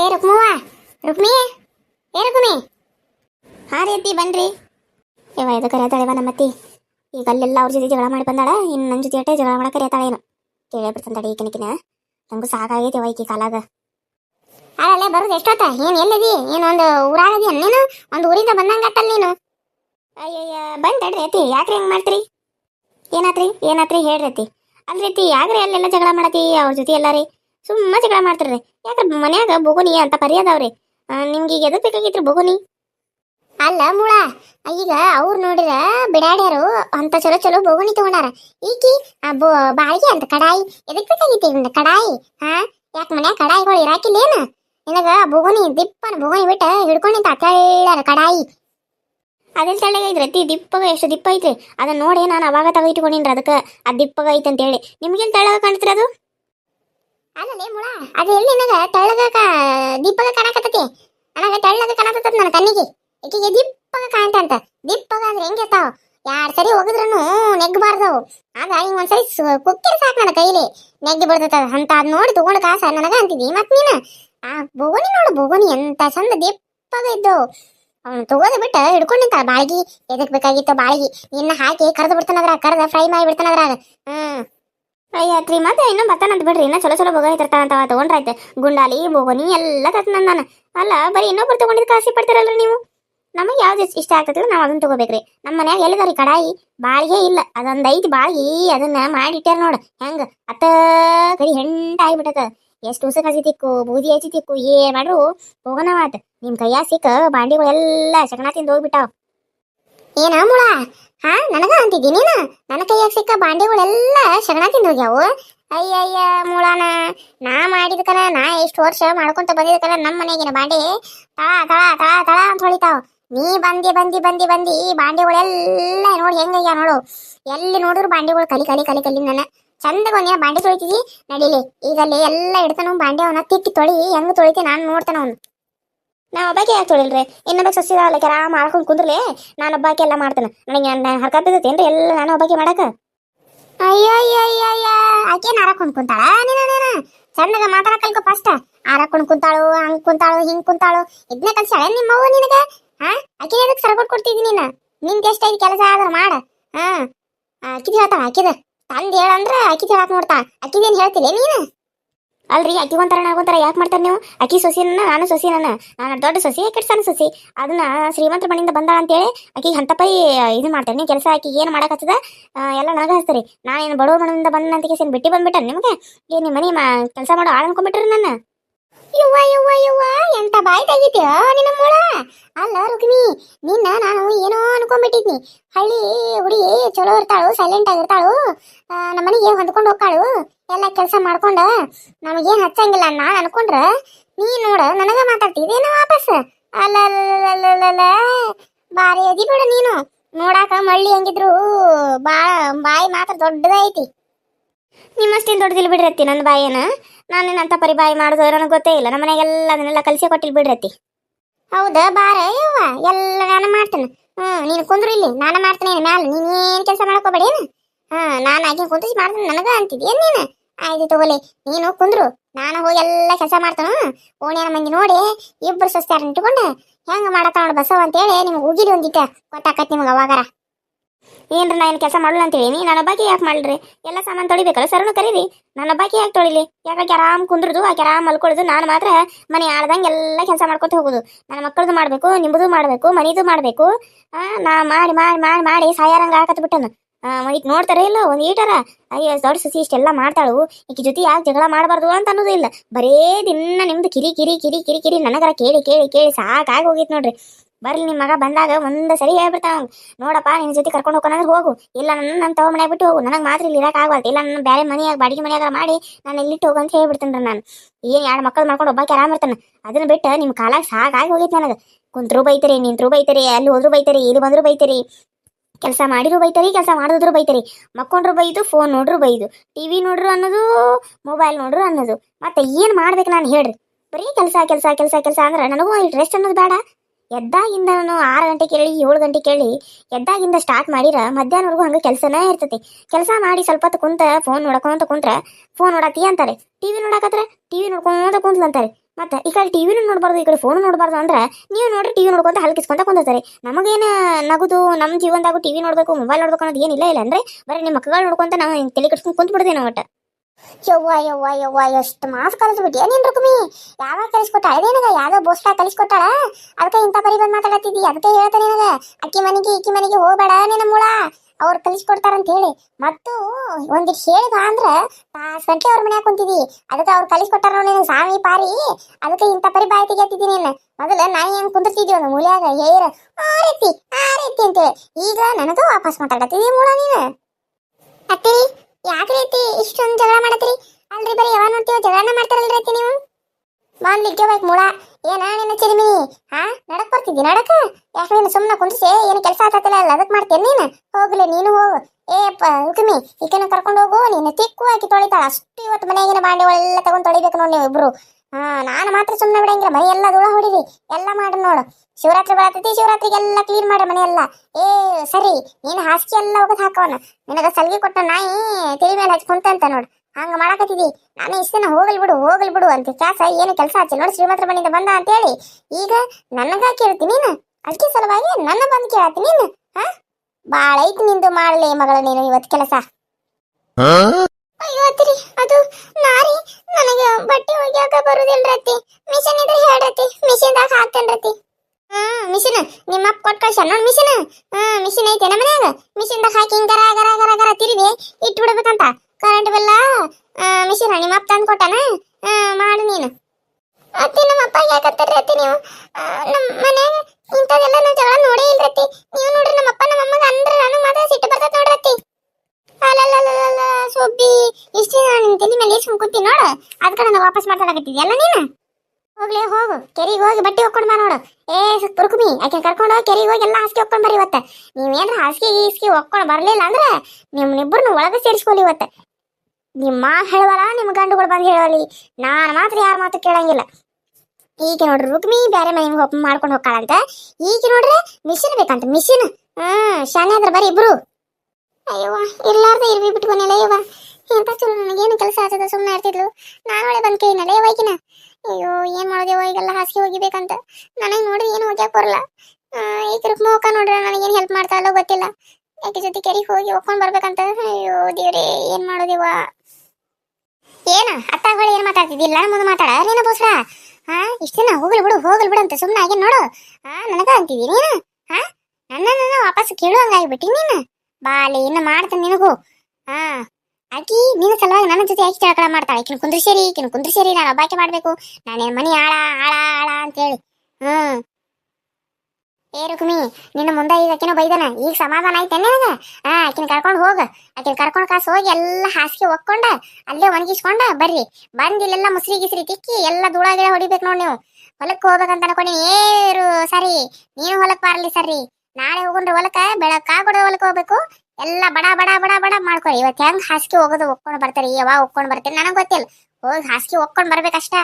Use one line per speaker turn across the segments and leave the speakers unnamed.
ಏ ರುಕ್ಮವ್ವ, ರುಕ್ಮಿ? ಏ ರುಕ್ಮಿ? ಹಾಂ ಅತ್ತಿ, ಬನ್ರಿ. ಯವ ಇದು ಕರೆಯತಾಳೆವ ನಮ್ಮತ್ತಿ. ಈಗ ಅಲ್ಲೆಲ್ಲ ಅವ್ರ ಜೊತೆ ಜಗಳ ಮಾಡಿ ಬಂದಾಳ, ಇನ್ನು ನನ್ನ ಜೊತೆ ಅಟ್ಟೆ ಜಗಳ ಮಾಡಕ್ಕೆ ಕರೆಯತಾಳೇನು ಕೇಳೇ ಬಿಡ್ತಾನೆ ಈಕಿನಕಿನ. ನಂಗೂ ಸಾಕಾಗೈತಿ ಅವ ಈಕಿ ಕಾಲಾಗ. ಅಲ್ಲೇ ಬರೋದು ಎಷ್ಟೊತ್ತ ಏನು ಎಲ್ಲಿದಿ? ಏನು ಒಂದು ಊರಾಗದಿ ನೀನು? ಒಂದು ಊರಿಂದ ಬಂದಂಗತ್ತಲ್ಲ ನೀನು? ಅಯ್ಯಯ್ಯ, ಬಂದು ತಡ್ರಿ ಅತ್ತಿ, ಯಾಕ್ರಿ ಹೆಂಗೆ ಮಾಡ್ತೀರಿ? ಏನಾತ್ರಿ? ಏನಾತ್ರಿ ಹೇಳ್ರಿ ಅತಿ ಅಲ್ರಿ ಅತ್ತಿ, ಯಾಕ್ರಿ ಅಲ್ಲೆಲ್ಲ ಜಗಳ ಮಾಡತಿ ಅವ್ರ ಜೊತೆ ಎಲ್ಲ ರೀ ಸುಮ್ಮ ಜಗಳ ಮಾಡ್ತಿರ್ರಿ. ಯಾಕ್ರ ಮನ್ಯಾಗ ಬೊಗುನಿ ಅಂತ ಪರಿಯದವ್ರಿ. ನಿಮ್ಗೆ ಈಗ ಎದಕ್ ಬೇಕಾಗಿತ್ರಿ ಬೊಗುನಿ? ಅಲ್ಲ ಮುಳ ಈಗ ಅವ್ರು ನೋಡಿರ ಬಿಡಾಡ್ಯಾರು ಅಂತ ಚಲೋ ಚಲೋ ಬೊಗುಣಿ ತಗೊಂಡಾರ. ಈಕಿ ಬೊ ಬಾಳಿಗೆ ಅಂತ ಕಡಾಯಿ. ಎದಕ್ ಬೇಕಾಗಿತ್ತು ಇವ್ನ ಕಡಾಯಿ? ಹಾ? ಯಾಕೆ ಮನ್ಯಾಗ ಕಡಾಯಿಗಳು ಇರಾಕಿಲ್ಲೇನ ನಿನಗ ಬೊಗುನಿ ದಿಪ್ಪನ ಬೊಗುನಿ ಬಿಟ್ಟ ಹಿಡ್ಕೊಂಡಿಂತ ತೆಳ್ಳನ ಕಡಾಯಿ. ಅದೆಲ್ಲ ತೆಳ್ಳಗ ಐತ್ರಿ ಅತಿ ದಿಪ್ಪಗ ಎಷ್ಟು ದಿಪ್ಪ ಐತ್ರಿ. ಅದನ್ನ ನೋಡಿ ನಾನು ಅವಾಗ ತೆಗೆದಿಟ್ಕೊಂಡಿನ್ರಿ ಅದಕ್ಕೆ. ಆ ದಿಪ್ಪಗ ಐತಂತ ಹೇಳಿ ನಿಮ್ಗೇನ್ ತೆಳ್ಳಗ ಕಾಣ್ತೀರಿ ಅದು ಅಲ್ಲಲೇ ಮುಳ, ಅದು ಎಲ್ಲಿ ನನಗ ತೆಳ್ಳಗ ದೀಪಗ ಕಾಣಕತ್ತತಿ? ನನಗ ತೆಳ್ಳಗ ಕಾಣಕತ್ತದ ನನ್ನ ಕಣ್ಣಿಗೆ. ಈಕಿಗೆ ದಿಪ್ಪಗ ಕಾಣ್ತಂತ ದಿಪ್ಪಗ ಅಂದ್ರೆ ಹೆಂಗಿರ್ತಾವ ಯಾರ್ ಸರಿ ಹೋಗಿದ್ರೂ ನೆಗ್ಬಾರ್ದವು ಆಗ ಹಿಂಗ್ ಒಂದ್ಸರಿ ಕುಕ್ಕಿರ್ ಸಾಕ್ ನನ್ನ ಕೈಲಿ. ನೆಗ್ಗಿ ಬಿಡ್ತದ ಅಂತ ಅದ್ ನೋಡಿ ತಗೊಂಡ ಕಾಸ ನನಗ ಅಂತಿದ್ದಿ. ಮತ್ ನೀನ? ಆ ಬೋಗೋನಿ ನೋಡು ಬೋಗೋನಿ ಎಂತ ಚಂದ ದಿಪ್ಪಗ ಇದ್ದು. ಅವ್ನು ತಗೋದ್ ಬಿಟ್ಟ, ಹಿಡ್ಕೊಂಡು ನಿಂತ ಬಾಳ್ಗಿ. ಎದಕ್ ಬೇಕಾಗಿತ್ತು ಬಾಳ್ಗಿ. ನಿನ್ನ ಹಾಕಿ ಕರ್ದು ಬಿಡ್ತಾನದ್ರ ಕರೆದ ಫ್ರೈ ಮಾಡಿ ಬಿಡ್ತಾನದ್ರಾಗ. ಹ್ಮ್. ಅಯ್ಯತ್ರಿ ಮತ್ತೆ ಇನ್ನೂ ಬರ್ತಾನಂತ ಬಿಡ್ರಿ. ಇನ್ನ ಚಲೋ ಚಲೋ ಬೋಗನಿ ತರ್ತಾನಂತ ತಗೊಂಡ್ರಾಯ್ತು. ಗುಂಡಾಲಿ ಬೋಗನಿ ಎಲ್ಲ ತರ್ತಾನ ನಾನು ಅಲ್ಲ, ಬರೀ ಇನ್ನೊಬ್ರು ತಗೊಂಡಿದ್ ಕಾಸಿ ಪಡ್ತೀರಲ್ರಿ ನೀವು? ನಮಗೆ ಯಾವ್ದು ಇಷ್ಟ ಆಗ್ತದಲ್ಲ ನಾವು ಅದನ್ನ ತಗೋಬೇಕ್ರಿ. ನಮ್ಮ ಮನ್ಯಾಗ ಎಲ್ಲಿದಾರಿ ಕಡಾಯಿ, ಬಾಳಿಗೆ ಇಲ್ಲ. ಅದೊಂದ್ ಐತಿ ಬಾಳಿಗೆ ಅದನ್ನ ಮಾಡಿಟ್ಟಾರ ನೋಡ. ಹೆಂಗ? ಅತ್ತ ಕಡಿ ಹೆಂಡ ಆಗಿಬಿಟ್ಟದ ಎಷ್ಟು ಉಸಕ್ ಹಸಿ ತಿಕ್ಕು, ಬೂದಿ ಹಚ್ಚಿ ತಿಕ್ಕು ಏನ್ ಮಾಡ್ರು? ಹೋಗೋಣವಾತ ನಿಮ್ ಕೈಯಾಗ ಸಿಕ್ಕ ಬಾಂಡಿಗಳೆಲ್ಲ ಶಗಣ ತಿಂದು ಹೋಗ್ಬಿಟ್ಟಾವ. ಏನ ಮುಳ? ಹಾ, ನನಗ ಅಂತಿದ್ದೀನಿ ನೀನು? ನನ್ನ ಕೈಯಾಗ ಸಿಕ್ಕ ಬಾಂಡೆಗಳೆಲ್ಲ ಶಗಣ ತಿಂದು ಹೋಗ್ಯಾವು ಅಯ್ಯಯ್ಯ ಮೂಳಾನ, ನಾ ಮಾಡಿದಕನ ನಾ ಎಷ್ಟು ವರ್ಷ ಮಾಡ್ಕೊಂತ ಬಂದಿದ್ದಕನ ನಮ್ಮ ಮನೆಗಿನ ಬಾಂಡೆ ತಳ ತಳ ತಳ ತಳ ಅಂತ ಹೊಳಿತಾವ. ನೀ ಬಂದಿ ಬಂದಿ ಬಂದಿ ಬಂದಿ, ಈ ಬಾಂಡೆಗಳೆಲ್ಲ ನೋಡಿ ಹೆಂಗಯ್ಯ ನೋಡು. ಎಲ್ಲಿ ನೋಡಿದ್ರು ಬಾಂಡೆಗಳು ಕಲಿ ಕಲಿ ಕಲಿ ಕಲಿ ನನ್ನ. ಚಂದಗ ಒಂದಿನ ಬಾಂಡೆ ತೊಳಿತಿದ್ದಿ, ನಡಿಲಿ. ಈಗಲ್ಲಿ ಎಲ್ಲ ಇಡ್ತಾನ ಬಾಂಡೆ ಅವನ ತಿಟ್ಟಿ ತೊಳಿ, ಹೆಂಗ್ ತೊಳಿತಿ ನಾನು ನೋಡ್ತಾನ ಅವ್ನು. ನಾ ಒಬ್ಬಾಕೆ ಯಾಕೆ ತೊಳಿಲ್ರಿ ಇನ್ನೊಬ್ಬ ಸಸ್ಯದ ಆರಾಮ ಮಾಡ್ಕೊಂಡು ಕುಂದ್ರಲಿ, ನಾನು ಒಬ್ಬಾಕೆ ಎಲ್ಲ ಮಾಡ್ತೇನೆ. ನನಗೆ ಹರ್ಕ ಬಿದ್ದೈತೇನ್ರಿ ಎಲ್ಲ ನಾನು ಒಬ್ಬಾಕೆ ಮಾಡಕ? ಅಯ್ಯೋ ಆಕೆ ನಾರಕೊಂಡು ಕುಂತಾಳ? ನೀನು ನೀನು. ಸಣ್ಣಗ ಮಾತಾಡ ಕಲ್ಕೊ ಫಸ್ಟ್ ಆರಕೊಂಡು ಕುಂತಾಳು, ಹಂಗ್ ಕುಂತಾಳು, ಹಿಂಗ್ ಕುಂತಾಳು. ಇದನ್ನೇ ಕಲ್ಸಾಳೆ ನಿಮ್ಮ ಅವ್ವ ನಿನಗ? ಹಾ? ಆಕೆ ಎದಕ್ ಸರಕೊಟ್ ಕೊಡ್ತಿದ್ದೀನಿ ನೀನು? ಎಷ್ಟ ಎಷ್ಟೈತಿ ಕೆಲಸ ಆದ್ರೆ ಮಾಡ. ಹಾ. ಅಕ್ಕಿದ ಹೇಳ್ತಾಳ ಅಕ್ಕಿದ ತಂದು ಹೇಳಂದ್ರ ಅಕ್ಕಿದ ಹೇಳಕ್ ನೋಡ್ತಾ ಅಕ್ಕಿದೇನ್ ಹೇಳ್ತಿಲ್ಲ ನೀನು? ಅಲ್ರಿ, ಅಕ್ಕಿ ಒಂಥರ ನಾಗೊಂಥರ ಯಾಕೆ ಮಾಡ್ತಾರೆ ನೀವು? ಅಕ್ಕಿ ಸೊಸಿನ ನಾನು ಸೊಸಿ ನನ್ನ ನಾನು ದೊಡ್ಡ ಸೊಸಿ ಕೆಟ್ಟ ಸೊಸಿ. ಅದನ್ನ ಶ್ರೀಮಂತರ ಮನೆಯಿಂದ ಬಂದ ಅಂತೇಳಿ ಆಕಿಗೆ ಹಂತಪೈ ಇದು ಮಾಡ್ತೇನೆ ಕೆಲಸ ಆಕಿ ಏನು ಮಾಡಕತ್ತದ ಎಲ್ಲ ನನಗೆ ಹಚ್ತಾರೆ. ನಾನೇನು ಬಡವ್ರ ಮನೆಯಿಂದ ಬಂದ ಅಂತ ಕೇಸಿನ ಬಿಟ್ಟು ಬಂದ್ಬಿಟ್ಟೆ ನಿಮಗೆ? ಏ ನಿಮ್ಮ ಮನೆ ಮಾ, ಕೆಲಸ ಮಾಡೋ ಆಳ್ ಅನ್ಕೊಂಡ್ಬಿಟ್ರಿ ನನ್ನ. ಯವ್ವ ಯವ್ವ ಯವ್ವ ಎಂತ ಬಾಯಿ ತೆಗಿತೀಯ ನಿನ್ನ ಮೂಳ? ಅಲ್ಲ ರುಕ್ಮಿ ನಿನ್ನ ನಾನು ಏನೋ ಅನ್ಕೊಂಡ್ಬಿಟ್ಟಿದ್ನಿ. ಹಳ್ಳಿ ಹುಡುಗಿ ಚಲೋ ಇರ್ತಾಳು ಸೈಲೆಂಟ್ ಆಗಿರ್ತಾಳು ಆ, ನಮ್ಮ ಮನೆಗೆ ಹೊಂದ್ಕೊಂಡು ಹೋಗ್ತಾಳು. ಎಲ್ಲ ಕೆಲಸ ಮಾಡ್ಕೊಂಡ ನಮಗೇನ್ ಹಚ್ಚಂಗಿಲ್ಲ ನಾನ್ ಅನ್ಕೊಂಡ್ರ ನೀ ನೋಡ ನನಗ ಮಾತಾಡ್ತಿದ್ದೇನೋ ವಾಪಸ್? ಅಲ್ಲ ಬಾರಿ ಅದಿ ಬಿಡು ನೀನು. ನೋಡಾಕ ಮಳ್ಳಿ ಹೆಂಗಿದ್ರು ಬಾ ಬಾಯಿ ಮಾತ್ರ ದೊಡ್ಡದೈತಿ ನಿಮ್ಮಷ್ಟೇನು ದೊಡ್ಡದಿಲ್ಲ ಬಿಡ್ರತ್ತಿ ನನ್ನ ಬಾಯಿನ? ನಾನೇನಂತ ಪರಿ ಬಾಯಿ ಮಾಡೋದು ನನಗೆ ಗೊತ್ತೇ ಇಲ್ಲ. ನಮ್ಮ ಮನೆಗೆಲ್ಲ ಅದನ್ನೆಲ್ಲ ಕಲಿಸಿ ಕೊಟ್ಟಿಲ್ ಬಿಡ್ರತ್ತಿ. ಹೌದಾ? ಬಾರ ಯವ್ವ. ಎಲ್ಲ ನಾನು ಮಾಡ್ತೇನೆ. ಹ್ಞೂ ನೀನು ಕುಂದ್ರು ಇಲ್ಲಿ. ನಾನು ಮಾಡ್ತೇನೆ ಮ್ಯಾಲ? ನೀನ್ ಕೆಲಸ ಮಾಡ್ಕೋಬೇಡಿ ಏನು? ಹಾ ನಾನು ಆಗಿ ಕುಂತಿಸಿ ಮಾಡ್ತೇನೆ ನನಗ ಅಂತಿದ್ಯೇನ್ ನೀನು? ಆಯ್ತು ತಗೋಲಿ ನೀನು ಕುಂದ್ರು. ನಾನು ಹೋಗಿ ಎಲ್ಲ ಕೆಲಸ ಮಾಡ್ತಾನು. ಓಣ್ಯಾನ ಮಂದಿ ನೋಡಿ ಇಬ್ಬರು ಸಸ್ತಾರ ಇಟ್ಕೊಂಡು. ಹೆಂಗ ಮಾಡತ್ತ ನೋಡಿ ಬಸವ ಅಂತೇಳಿ ನಿಮ್ಗೆ ಉಗಿರಿ ಒಂದಿಟ್ಟ ಗೊತ್ತಾಕತ್ ನಿಮ್ಗೆ ಅವಾಗಾರ. ಏನ್ರಿ ನಾ ಏನು ಕೆಲಸ ಮಾಡಲ್ಲ ಅಂತ ಹೇಳಿ ನನ್ನ ಬಗ್ಗೆ ಯಾಕೆ ಮಾಡ್ರಿ ಎಲ್ಲ ಸಾಮಾನು ತೊಳಿಬೇಕಲ್ಲ, ಸರ್ನು ಕರೀರಿ. ನನ್ನ ಬಗ್ಗೆ ಯಾಕೆ ತೊಳಿಲಿ? ಯಾಕೆ ಆರಾಮ್ ಕುಂದ್ರದು, ಆಕೆ ಆರಾಮ್ ಮಲ್ಕೊಳ್ಳೋದು ನಾನು ಮಾತ್ರ ಮನೆ ಆಳ್ದಂಗೆ ಎಲ್ಲ ಕೆಲಸ ಮಾಡ್ಕೊತ ಹೋಗುದು. ನನ್ನ ಮಕ್ಕಳದು ಮಾಡಬೇಕು ನಿಮ್ಮದು ಮಾಡಬೇಕು, ಮನಿದು ಮಾಡಬೇಕು. ನಾ ಮಾಡಿ ಮಾಡಿ ಮಾಡಿ ಮಾಡಿ ಸಾಯಾರಂಗ ಹಾಕತ್ ಬಿಟ್ಟನು. ಈಗ ನೋಡ್ತಾರೆ ಇಲ್ಲ, ಒಂದು ಈಟರ? ಅಯ್ಯೋ, ದೊಡ್ಡ ಸಸಿ ಇಷ್ಟೆಲ್ಲ ಮಾಡ್ತಾಳು. ಈಕಿ ಜೊತೆ ಯಾಕೆ ಜಗಳ ಮಾಡಬಾರ್ದು ಅಂತ ಅನ್ನೋದು ಇಲ್ಲ. ಬರೇ ದಿನ ನಿಮ್ದು ಕಿರಿ ಕಿರಿ ಕಿರಿ ಕಿರಿ ಕಿರಿ, ನನಗರ ಕೇಳಿ ಕೇಳಿ ಕೇಳಿ ಸಾಕಾಗಿ ಹೋಗಿತ್ತು ನೋಡ್ರಿ. ಬರ್ಲಿ ನಿಮ್ಮ ಮಗ ಬಂದಾಗ ಒಂದು ಸರಿ ಹೇಳ್ಬಿಡ್ತಾವ ನೋಡಪ್ಪ, ನಿನ್ನ ಜೊತೆ ಕರ್ಕೊಂಡು ಹೋಗೋಣಂದ್ರೆ ಹೋಗು. ಇಲ್ಲ, ನನ್ನ ನನ್ನ ತವ ಮನೆ ಬಿಟ್ಟು ಹೋಗು. ನನಗೆ ಮಾತ್ರ ಇಲ್ಲಿ ಇರಕ್ಕೆ ಆಗವಲ್ತು ಇಲ್ಲ, ನನ್ನ ಬೇರೆ ಮನೆಯಾಗ, ಬಾಡಿಗೆ ಮನೆಯಾಗ ಮಾಡಿ ನಾನು ಇಲ್ಲಿಟ್ಟು ಹೋಗು ಅಂತ ಹೇಳ್ಬಿಡ್ತೇನೆ ನಾನು. ಏನು ಎರಡು ಮಕ್ಕಳು ಮಾಡ್ಕೊಂಡು ಒಬ್ಬಾಕೆ ಆರಾಮ ಇರ್ತಾನೆ. ಅದನ್ನ ಬಿಟ್ಟು ನಿಮ್ಮ ಕಾಲಾಗ ಸಾಕಾಗಿ ಹೋಗಿತ್ತು ನನಗೆ. ಕುಂತ್ರು ಬೈತರಿ, ನಿಂತ್ರು ಬೈತರಿ, ಅಲ್ಲಿ ಹೋದ್ರು ಬೈತರಿ, ಇಲ್ಲಿ ಬಂದ್ರು ಬೈತರಿ. ಕೆಲಸ ಮಾಡಿದ್ರು ಬೈತರಿ, ಕೆಲಸ ಮಾಡಿದ್ರು ಬೈತರಿ. ಮಕ್ಕೊಂಡ್ರು ಬೈದು ಫೋನ್ ನೋಡ್ರು ಬೈದು. ಟಿವಿ ನೋಡ್ರು ಅನ್ನೋದು ಮೊಬೈಲ್ ನೋಡ್ರು ಅನ್ನೋದು. ಮತ್ತೆ ಏನು ಮಾಡ್ಬೇಕು ನಾನು ಹೇಳ್ರಿ. ಬರೀ ಕೆಲಸ ಕೆಲಸ ಕೆಲಸ ಕೆಲಸ ಅಂದ್ರೆ ನನಗೂ ರೆಸ್ಟ್ ಅನ್ನೋದು ಬೇಡ. ಎದ್ದಾಗಿಂದ ನಾನು ಆರು ಗಂಟೆ ಕೇಳಿ, ಏಳು ಗಂಟೆ ಕೇಳಿ, ಎದ್ದಾಗಿಂದ ಸ್ಟಾರ್ಟ್ ಮಾಡಿರ ಮಧ್ಯಾಹ್ನವರೆಗೂ ಹಂಗೆ ಕೆಲಸನೇ ಇರ್ತೈತಿ. ಕೆಲಸ ಮಾಡಿ ಸ್ವಲ್ಪ ಹೊತ್ತು ಕುಂತ ಫೋನ್ ನೋಡ್ಕೊಂತ ಕುಂತ್ರ ಫೋನ್ ನೋಡತ್ತಿ ಅಂತಾರೆ. ಟಿವಿ ನೋಡಕತ್ರ ಟಿವಿ ನೋಡ್ಕೊಂತ ಕುಂತ್ಲಂತಾರೆ ಮತ್ತೆ ಈ ಕಡೆ ಟಿವಿನೂ ನೋಡಬಾರ್ದು, ಈ ಕಡೆ ಫೋನ್ ನೋಡಬಾರ್ದು ಅಂದ್ರೆ ನೀವು ನೋಡ್ರಿ ಟಿವಿ ನೋಡ್ಕೊಂತ ಹಲ್ಕಿಸ್ಕೊಂತ ಕುಂತಾರೆ ನಮಗೇನು ನಗುದು ನಮ್ಮ ಜೀವನದಾಗೂ ಟಿವಿ ನೋಡಬೇಕು ಮೊಬೈಲ್ ನೋಡ್ಬೇಕು ಅನ್ನೋದು ಏನಿಲ್ಲ ಇಲ್ಲ ಅಂದ್ರೆ ಬರೀ ನಿಮ್ಮ ಮಕ್ಕಳು ನೋಡ್ಕೊಂತ ನಾವು ತಲೆ ಕಟ್ಸ್ಕೊಂಡು ಕುಂತ್ಬಿಡ್ತೀವಿ ನಾವು ಒಟ್ಟು ಯವ್ವ ಯವ್ವ ಯವ್ವ, ಎಷ್ಟು ಮಾಸ್ ಕಲಿಸ್ಬಿಟ್ಟು ಏನೇನ್ ರುಕ್ಮಿ? ಯಾವಾಗ ಕಲಿಸ್ಕೊಟ್ಟಾಳ ನಿನಗ ಯಾವ್ದೋ ಬೋಸ್ಟ ಕಲಿಸ್ಕೊಟ್ಟಾಳ ಅದಕ್ಕೆ ಇಂಥ ಪರಿ ಬಂದು ಮಾತಾಡತ್ತಿದ್ದಿ? ಅದಕ್ಕೆ ಹೇಳ್ತಾನೆ ನಿನಗ? ಅಕ್ಕಿ ಮನೆಗೆ ಇಕ್ಕಿ ಮನೆಗೆ ಹೋಗ್ಬೇಡ ನಿನ್ನ ಮೂಳ. ಅವ್ರು ಕಲಿಸ್ಕೊಡ್ತಾರಂತ ಹೇಳಿ ಮತ್ತು ಒಂದಿಟ್ಟು ಹೇಳಿ ಬಾ ಅಂದ್ರ ತಾಸ್ ಗಂಟೆ ಅವ್ರ ಮನ್ಯಾಗ ಕುಂತಿದಿ ಅದಕ್ಕೆ ಅವ್ರು ಕಲಿಸ್ಕೊಟ್ಟಾರ ನೋಡಿ ನಿನ್ನ ಸಾಮಿ ಪಾರಿ. ಅದಕ್ಕೆ ಇಂಥ ಪರಿ ಬಾಯಿ ತೆಗಿಯತ್ತಿದ್ದಿ ನೀನು. ಮೊದಲ ನಾನು ಹೆಂಗ್ ಕುಂದಿರ್ತಿದ್ವಿ ಒಂದು ಮೂಲ್ಯಾಗ ಹೇರ ಆ ರೀತಿ ಆ ರೀತಿ ಅಂತೇಳಿ. ಈಗ ನನಗೂ ವಾಪಸ್ ಮಾತಾಡತ್ತಿದ್ದಿ ಮೂಳ ನೀನು. ಅತ್ತಿ ಯಾಕೆ ರೀತಿ ಇಷ್ಟೊಂದು ಜಗಳ ಮಾಡತ್ರಿ ಅಲ್ರಿ ಬರೀ ಯಾವ ನೋಡ್ತೀವ ಜಗಳನ ಮಾಡ್ತಾರಲ್ರಿ ನೀವು? ಬಂದ್ ನಿಕ್ಕೋಬೇಕು ಮೂಳ. ಏನ ನಿನ್ನ ಚಿರಿಮಿ ಹಾ, ನಡಕ್ ಬರ್ತಿದ್ದಿ, ನಡಕ? ಯಾಕೆ ನೀನು ಸುಮ್ಮನೆ ಕುಂದಿಸಿ ಏನು ಕೆಲಸ ಆತತಿಲ್ಲ ಅಲ್ಲ ಅದಕ್ಕೆ ಮಾಡ್ತೇನೆ ನೀನು? ಹೋಗ್ಲಿ, ನೀನು ಹೋಗು. ಏ ಉಕುಮಿ ಈಕೆನ ಕರ್ಕೊಂಡು ಹೋಗು, ನೀನು ತಿಕ್ಕು ಹಾಕಿ ತೊಳಿತಾಳ. ಅಷ್ಟು ಇವತ್ತು ಮನೆಯಾಗಿನ ಬಾಂಡೆ ಎಲ್ಲ ತಗೊಂಡ್ ತೊಳಿಬೇಕು ನೋಡಿ ನೀವು ಇಬ್ರು. ಹಾ, ನಾನು ಮಾತ್ರ ಸುಮ್ಮನೆ ಬಿಡಂಗಿಲ್ಲ ಮನೆ ಎಲ್ಲ ಧೂಳ ಹೊಡಿರಿ ಎಲ್ಲ ಮಾಡಿ ನೋಡು. ಶಿವರಾತ್ರಿ ಬರತೈತಿ ಶಿವರಾತ್ರಿಗೆ ಎಲ್ಲ ಕ್ಲೀನ್ ಮಾಡಿ ಮನೆ ಎಲ್ಲ ಏ, ಸರಿ, ನೀನು ಹಾಸಿಗೆ ಎಲ್ಲ ಒಗದು ಹಾಕವನ. ನಿನಗ ಸಲ್ಗೆ ಕೊಟ್ಟ ನಾಯಿ ತಿಳಿ ಮೇಲೆ ಹಚ್ಚಿ ಕುಂತಂತ ನೋಡು. ಹಂಗ ಮಾಡಕತ್ತಿದಿ. ನಾನು ಇಷ್ಟ ದಿನ ಹೋಗಲ್ ಬಿಡು ಹೋಗಲ್ ಬಿಡು ಅಂತ. ಕ್ಯಾಸ, ಏನು ಕೆಲಸ ಹಚ್ಚಿ ನೋಡಿ ಶ್ರೀಮಂತ್ರ ಮನೆಯಿಂದ ಬಂದ ಅಂತೇಳಿ. ಈಗ ನನಗ ಕೇಳ್ತಿ ನೀನು? ಅದಕ್ಕೆ ಸಲುವಾಗಿ ನನ್ನ ಬಂದು ಕೇಳತ್ತಿ ನೀನು? ಹಾ? ಬಾಳ ಐತಿ ನಿಂದು ಮಾಡ್ಲಿ ಮಗಳ ನೀನು ಇವತ್ತು ಕೆಲಸ. ಅಯ್ಯೋ, ಅತ್ತಿರಿ, ಅದು ನಾರಿ. ನನಗೆ ಬಟ್ಟೆ ಒಗ್ಯಾಕ ಬರುದಿಲ್ರತಿ ಮಿಷನ್ ಇದ್ರೆ ಹೇಳ್ರತಿ ಮಿಷನ್ದಾಗ ಹಾಕ್ತೇನ್ರತಿ ಹಾ, ಮಿಷಿನ್. ನಿಮ್ಮ ಅಪ್ಪ ಕೊಟ್ಟು ಕಳ್ಸ ನೋಡಿ ಮಿಷಿನ್. ಹಾ, ಮಿಷಿನ್ ಐತೆ ನಮ್ಮ ಮನ್ಯಾಗ. ಮಿಷಿನ್ದಾಗ ಹಾಕಿ ಹಿಂಗ ಗರ ಗರ ಗರ ಗರ ತಿರುವಿ, ಇಟ್ಟು ಬಿಡ್ಬೇಕಂತ. ಕರೆಂಟ್ ಬಿಲ್ಲ ಮಿಷನ್, ನಿಮ್ಮ ಅಪ್ಪ ತಂದು ಕೊಟ್ಟಾನ? ಮಾಡು ನೀನು. ಅತ್ತಿ, ನಮ್ಮ ಅಪ್ಪ ಯಾಕತ್ತಾರ್ರಿ ಅತ್ತೆ ನೀವು? ನಮ್ಮ ಮನ್ಯಾಗ ಇಂಥದೆಲ್ಲ ನಾವು ಜಗಳ ನೋಡೇ ಇಲ್ರತಿ ನೀವು ನೋಡ್ರಿ ನಮ್ಮ ಅಪ್ಪ ನಮ್ಮ ಅಮ್ಮಗ ಅಂದ್ರ ನಾನು ಮಾತ್ರ ಸಿಟ್ಟು ಬರ್ತೈತೆ ನೋಡ್ರಿ ಅತ್ತಿ ಅಲ್ಲಲ್ಲಲ್ಲಲ್ಲ ಸೊಬ್ಬಿ ಇಷ್ಟು ದಿನ ನಿನ್ ತಲೆ ಮೇಲೆ ಏರ್ಸ್ಕೊಂಡ್ ಕೂತಿ ನೋಡು. ಅದಕ್ಕೆ ನನಗೆ ವಾಪಸ್ ಮಾಡ್ತಾಳಾಗತ್ತಿದ್ಯಲ್ಲ ನೀನು? ಹೋಗ್ಲಿ, ಹೋಗು. ಕೆರಿಗೆ ಹೋಗಿ ಬಟ್ಟೆ ಹೊಕ್ಕೊಂಡು ಬಾ ನೋಡು. ಏ ತುರ್ಕುಮಿ ಆಕೆ ಕರ್ಕೊಂಡು ಹೋಗಿ ಕೆರಿಗೆ ಹೋಗಿ ಎಲ್ಲ ಹಾಸಿಗೆ ಹೊಕ್ಕೊಂಡು ಬರ್ರಿ ಇವತ್ತ. ನೀವೇನ್ರ ಹಾಸಿಗೆ ಗೀಸಿಗೆ ಹೊಕ್ಕೊಂಡು ಬರಲಿಲ್ಲ ಅಂದ್ರೆ ನಿಮ್ಮನ್ನಿಬ್ಬರನ್ನ ಒಳಗೆ ಸೇರಿಸ್ಕೊಳ್ಳಿ ಇವತ್ತ. ನಿಮ್ಮ ಹೇಳುವಲ್ಲ ನಿಮ್ಮ ಗಂಡುಗಳು ಬಂದು ಹೇಳಲಿ. ನಾನು ಮಾತ್ರ ಯಾರ ಮಾತು ಕೇಳಂಗಿಲ್ಲ. ಈಗ ನೋಡ್ರಿ ರುಕ್ಮಿ ಬೇರೆ ಮನೆಗೆ ಹೋಗಿ ಮಾಡ್ಕೊಂಡು ಹೋಗ್ಕಾಳಂತ. ಈಗ ನೋಡ್ರಿ ಮಿಷಿನ್ ಬೇಕಂತ, ಮಿಷಿನ್. ಹ್ಮ್ ಶಾನೆ ಅದ್ರ ಬರೀ ಇಬ್ರು. ಅಯ್ಯವ್ವ, ಇರ್ಲಾರ್ದೆ ಇರ್ವಿ ಬಿಟ್ಕೊನಿಲ್ಲ ಅಯ್ಯವ್ವ ಎಂತ ಚಲೋ ನನಗೇನು ಕೆಲಸ ಆಗ್ತದ ಸುಮ್ಮನೆ ಇರ್ತಿದ್ಲು ನಾನು ಒಳ್ಳೆ ಅಯ್ಯೋ ವೈಕಿನ? ಅಯ್ಯೋ, ಏನ್ ಮಾಡೋದೇವ ಈಗೆಲ್ಲ ಹಾಸಿಗೆ ಹೋಗಿಬೇಕಂತ. ನನಗೆ ನೋಡಿ ಏನು ಹೋಗ್ಯಾಕ ಬರಲ್ಲ. ಈ ರುಕ್ಮ ಮುಖ ನೋಡ್ರೆ, ನನಗೇನು ಹೆಲ್ಪ್ ಮಾಡ್ತಾಳೋ ಗೊತ್ತಿಲ್ಲ. ಯಾಕೆ ಜೊತೆ ಕೆರಿಗೆ ಹೋಗಿ ಹೋಗ್ಕೊಂಡ್ ಬರ್ಬೇಕಂತ? ಅಯ್ಯೋ, ದೇವ್ರೇ, ಏನ್ ಮಾಡೋದೇವ ಏನ, ಅತ್ತ ಹೊಳೆ ಏನ್ ಮಾತಾಡ್ತಿದ್ದಿಲ್ಲ ಮುಂದೆ ಮಾತಾಡ, ನೀನ ಬೋಸ್ರ? ಹಾ ಇಷ್ಟೇನ ದಿನ ಹೋಗ್ಲಿ ಬಿಡು ಹೋಗ್ಲಿ ಬಿಡು ಅಂತ ಸುಮ್ಮನೆ ಆಗೇನು ನೋಡು. ಹಾ ನನಗ ಅಂತಿದ್ದಿ ನೀನು? ಹಾ ನನ್ನ ವಾಪಸ್ ಕೇಳುವಂಗಾಗ್ಬಿಟ್ಟಿ ನೀನು? ಬಾಲಿ, ಇನ್ನು ಮಾಡ್ತಾನೆ ನಿನಗೂ. ಹಾ ಆಕಿ, ನಿನ್ನ ಸಲುವಾಗಿ ನನ್ನ ಜೊತೆ ಯಾಕೆ ಜಳಕಳ ಮಾಡ್ತಾಳೆ. ಈಕಿನ ಕುಂದ್ರಿಸೇರಿ ಈಕಿನ ಕುಂದ್ರಿಸೇರಿ ನಾನು ಒಬ್ಬಾಕೆ ಮಾಡ್ಬೇಕು. ನಾನೇ ಮನಿ ಆಳ ಆಳ ಆಳ ಅಂತೇಳಿ. ಹ್ಮ್. ಏ ರುಕ್ಮಿ, ನಿನ್ನ ಮುಂದೆ ಈಗ ಆಕಿನ ಬೈದಾನ. ಈಗ ಸಮಾಧಾನ ಆಯ್ತು ನನಗ ಹಾಂ ಆಕಿನ ಕರ್ಕೊಂಡು ಹೋಗ. ಆಕಿನ ಕರ್ಕೊಂಡು ಕಾಸು ಹೋಗಿ ಎಲ್ಲ ಹಾಸಿಗೆ ಒಕ್ಕೊಂಡ, ಅಲ್ಲೇ ಒಣಗಿಸ್ಕೊಂಡ ಬರ್ರಿ. ಬಂದು ಇಲ್ಲೆಲ್ಲ ಮುಸ್ರಿ ಗಿಸ್ರಿ ತಿಕ್ಕಿ ಎಲ್ಲ ಧೂಳ ಹೊಡಿಬೇಕು ನೋಡಿ ನೀವು. ಹೊಲಕ್ಕೆ ಹೋಗ್ಬೇಕಂತ ಅನ್ಕೊಂಡಿ ಏರು ಸರಿ, ನೀನು ಹೊಲಕ್ಕೆ ಬರಲಿ ಸರಿ. ನಾಳೆ ಹೋಗೊಂಡ್ರೆ ಹೊಲಕ್ಕ ಬೆಳಕಾಗೊಡ ಹೊಲಕ್ಕೆ ಹೋಗ್ಬೇಕು. ಎಲ್ಲ ಬಡ ಬಡ ಬಡ ಬಡ ಮಾಡ್ಕೊರಿ. ಇವತ್ತು ಹೆಂಗ್ ಹಾಸಿಗೆ ಹೋಗೋದು ಒಕ್ಕೊಂಡು ಬರ್ತಾರೆ ಯಾವಾಗ ಒಕ್ಕೊಂಡು ಬರ್ತೀನಿ ನನಗೆ ಗೊತ್ತಿಲ್ಲ. ಹೋಗಿ ಹಾಸಿಗೆ ಒಕ್ಕೊಂಡು ಬರ್ಬೇಕಷ್ಟ.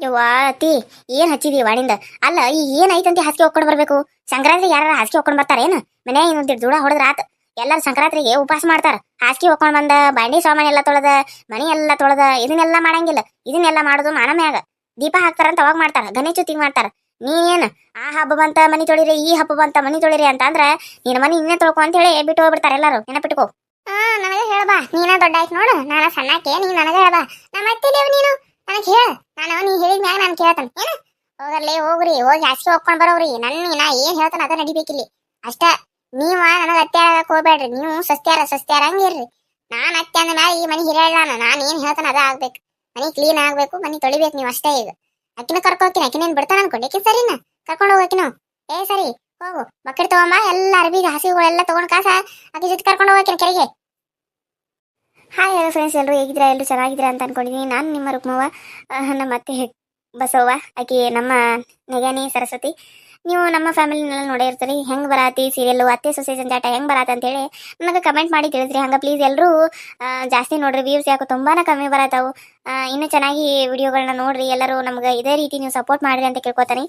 ಯವ್ವಾ ಅತಿ ಏನ್ ಹಚ್ಚಿದಿ ವಾಡಿಂದ ಅಲ್ಲ, ಈ ಏನ್ ಐತಂತ ಹಾಸಿಗೆ ಒಕ್ಕೊಂಡು ಬರ್ಬೇಕು? ಸಂಕ್ರಾಂತಿ ಯಾರು ಹಾಸಿಗೆ ಒಕ್ಕೊಂಡು ಬರ್ತಾರ ಏನು? ಮನೆ ಇನ್ನೊಂದಿಟ್ಟು ದೂಡ ಹೊಡೆದ್ರ ಆತ ಎಲ್ಲರೂ ಸಂಕ್ರಾಂತಿಗೆ ಉಪವಾಸ ಮಾಡ್ತಾರ. ಹಾಸಿಗೆ ಒಕ್ಕೊಂಡು ಬಂದ, ಬಾಂಡಿ ಸಾಮಾನ್ ಎಲ್ಲ ತೊಳೆದ, ಮನಿ ಎಲ್ಲ ತೊಳೆದ, ಇದನ್ನೆಲ್ಲ ಮಾಡಂಗಿಲ್ಲ. ಇದನ್ನೆಲ್ಲ ಮಾಡೋದು ಮಾನಮ್ಯಾಗ. ದೀಪ ಹಾಕ್ತಾರಂತ ಅವಾಗ ಮಾಡ್ತಾರ, ಗಣೇಶ ಚುತಿಗೆ ಮಾಡ್ತಾರ. ನೀನೇನ್ ಆ ಹಬ್ಬ ಬಂತ, ಮನಿ ತೊಳಿರಿ, ಈ ಹಬ್ಬ ಬಂತ, ಮನಿ ತೊಳಿರಿ ಅಂತ ಅಂದ್ರೆ ನಿನ್ನ ಮನಿ ಇನ್ನೇ ತೊಳ್ಕೊ ಅಂತ ಹೇಳಿ ಬಿಟ್ಟು ಹೋಗ್ಬಿಡ್ತಾರ ಎಲ್ಲಾರು. ನೆನಪಿಟ್ಕೋ. ಹಾ, ನನಗೆ ಹೇಳ್ಬಾ ನೀನ ದೊಡ್ಡ ಆಯ್ತು ನೋಡು. ನಾನು ಸಣ್ಣಕ್ಕೆ ನೀ ನನಗೆ ಹೇಳ್ಬಾ ನಮ್ಮ ಅತ್ತಿದೇವ್ ನೀನು? ನನಗೆ ಹೇಳ. ನಾನು ನೀ ಹೇಳಿದ ಮ್ಯಾಗ ನಾನು ಕೇಳ್ತಾನೆ. ಏನ? ಹೋಗರ್ಲಿ, ಹೋಗ್ರಿ. ಹೋಗಿ ಹಾಸಿಗೆ ಹೋಗ್ಕೊಂಡು ಬರೋವ್ರಿ. ನನ್ನ ನಾ ಏನ್ ಹೇಳ್ತಾನ ಅದ ನಡಿಬೇಕಿಲ್ಲಿ. ಅಷ್ಟ, ನೀವ ನನಗೆ ಅತ್ತೆ ಆಗಕ್ ಹೋಗ್ಬೇಡ್ರಿ. ನೀವು ಸಸ್ತ್ಯಾರ ಸಸ್ತ್ಯಾರ ಹಂಗಿರ್ರಿ ನಾನು ಅತ್ತೆ ಅಂದ ಮ್ಯಾಲ ಈ ಮನಿ ಹಿರಿಯಲ್ಲ ನಾನು. ಏನ್ ಹೇಳ್ತಾನ ಅದ ಆಗ್ಬೇಕು. ಮನಿ ಕ್ಲೀನ್ ಆಗ್ಬೇಕು, ಮನಿ ತೊಳಿಬೇಕು ನೀವು ಅಷ್ಟೇ ಈಗ. ಅಕ್ಕಿನ ಕರ್ಕೋಕಿನ ಅಕ್ಕಿನೇನ್ ಬಿಡ್ತಾನ ಅನ್ಕೊಂಡೆ. ಅಕ್ಕಿ ಸರಿನಾ? ಕರ್ಕೊಂಡು ಹೋಗಕಿನ ಏ ಸರಿ, ಹೋಗು. ಬಕೆಟ್ ತಗೊಂಬ ಎಲ್ಲ ಅರ್ಬಿ ಹಸಿಗಳೆಲ್ಲ ತಗೊಂಡ್ ಕಾಸ. ಅಕ್ಕಿ ಜೊತೆ ಕರ್ಕೊಂಡು ಹೋಗಕಿನ ಕೆರೆಗೆ. ಹಾಯ್ ಹಲೋ ಫ್ರೆಂಡ್ಸ್ ಎಲ್ಲರೂ ಹೇಗಿದ್ದೀರಾ? ಎಲ್ಲರೂ ಚೆನ್ನಾಗಿದ್ದೀರಾ ಅಂತ ಅನ್ಕೊಂಡಿದ್ದೀನಿ ನಾನು ನಿಮ್ಮ ರುಕ್ಮವ್ವ ನಮ್ಮ ಅತ್ತೆ ಬಸವ್ವ, ಆಕೆ ನಮ್ಮ ನೆಗಾನಿ ಸರಸ್ವತಿ. ನೀವು ನಮ್ಮ ಫ್ಯಾಮಿಲಿನೆಲ್ಲ ನೋಡಿರ್ತೀರಿ ಹೆಂಗ್ ಬರಾತಿ ಸೀರಿಯಲ್ಲು ಅತ್ತೆ ಸೊಸೆ ಹೆಂಗ್ ಹೆಂಗೆ ಅಂತ ಅಂತೇಳಿ ನನಗೆ ಕಮೆಂಟ್ ಮಾಡಿ ತಿಳಿಸ್ರಿ. ಹಂಗೆ ಪ್ಲೀಸ್ ಎಲ್ಲರೂ ಜಾಸ್ತಿ ನೋಡ್ರಿ ವ್ಯೂಸ್ ಯಾಕೋ ತುಂಬಾ ಕಮ್ಮಿ ಬರತ್ತಾವು ಇನ್ನೂ ಚೆನ್ನಾಗಿ ವಿಡಿಯೋಗಳನ್ನ ನೋಡ್ರಿ. ಎಲ್ಲರೂ ನಮ್ಗೆ ಇದೇ ರೀತಿ ನೀವು ಸಪೋರ್ಟ್ ಮಾಡ್ರಿ ಅಂತ ಕೇಳ್ಕೊತಾನೆ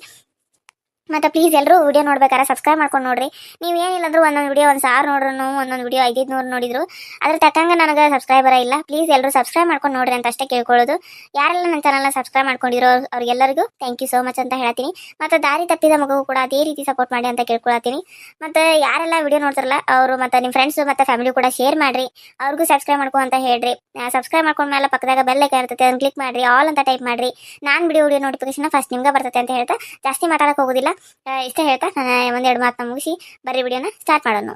ಮತ್ತು ಪ್ಲೀಸ್ ಎಲ್ಲರೂ ವಿಡಿಯೋ ನೋಡ್ಬೇಕಾರೆ ಸಬ್ಸ್ಕ್ರೈಬ್ ಮಾಡ್ಕೊಂಡು ನೋಡ್ರಿ. ನೀವು ಏನಿಲ್ಲ ಅಂದ್ರೂ ಒಂದೊಂದು ವಿಡಿಯೋ ಒಂದು ಸಾವಿರ ನೋಡ್ರು ಒಂದೊಂದು ವಿಡಿಯೋ ಐದೈದು ನೂರು ನೋಡಿದ್ರು. ಅದ್ರ ತಕ್ಕಂಗೆ ನನಗೆ ಸಬ್ಸ್ಕ್ರೈಬರ ಇಲ್ಲ. ಪ್ಲೀಸ್ ಎಲ್ಲರೂ ಸಬ್ಸ್ಕ್ರೈಬ್ ಮಾಡ್ಕೊಂಡು ನೋಡ್ರಿ ಅಂತ ಅಷ್ಟೇ ಕೇಳ್ಕೊಳ್ಳೋದು. ಯಾರೆಲ್ಲ ನನ್ನ ಚಾನಲ್ನ ಸಬ್ಸ್ಕ್ರೈಬ್ ಮಾಡ್ಕೊಂಡಿರೋ ಅವ್ರಿಗೆಲ್ಲರಿಗೂ ಥ್ಯಾಂಕ್ ಯು ಸೋ ಮಚ್ ಅಂತ ಹೇಳ್ತೀನಿ. ಮತ್ತು ದಾರಿ ತಪ್ಪಿದ ಮಗುವು ಕೂಡ ಅದೇ ರೀತಿ ಸಪೋರ್ಟ್ ಮಾಡಿ ಅಂತ ಕೇಳ್ಕೊಳತ್ತೀನಿ. ಮತ್ತು ಯಾರೆಲ್ಲ ವಿಡಿಯೋ ನೋಡ್ತಾರಲ್ಲ, ಅವರು ಮತ್ತು ನಿಮ್ಮ ಫ್ರೆಂಡ್ಸು ಮತ್ತು ಫ್ಯಾಮಿಲಿ ಕೂಡ ಶೇರ್ ಮಾಡಿರಿ. ಅವ್ರಿಗೂ ಸಬ್ಸ್ಕ್ರೈಬ್ ಮಾಡ್ಕೊ ಅಂತ ಹೇಳ್ರಿ. ಸಬ್ಸ್ಕ್ರೈಬ್ ಮಾಡ್ಕೊಂಡ್ಮೇಲೆ ಪಕ್ಕದಾಗ ಬೆಲ್ ಐಕನ್ ಇರ್ತೈತೆ, ಅದನ್ನ ಕ್ಲಿಕ್ ಮಾಡಿರಿ ಆಲ್ ಅಂತ ಟೈಪ್ ಮಾಡಿರಿ. ನಾನು ವಿಡಿಯೋ ವಿಡಿಯೋ ನೋಟಿಫಿಕೇಶನ್ ಫಸ್ಟ್ ನಿಮ್ಗೆ ಬರ್ತೈತೆ ಅಂತ ಹೇಳ್ತಾ ಜಾಸ್ತಿ ಮಾತಾಡಕ್ಕೆ ಹೋಗೋದಿಲ್ಲ. ಇಷ್ಟೇ ಹೇಳ್ತಾ ನಾನು ಒಂದೆರಡು ಮಾತನ್ನ ಮುಗಿಸಿ ಬರ್ರಿ ವಿಡಿಯೋನ ಸ್ಟಾರ್ಟ್ ಮಾಡೋಣ.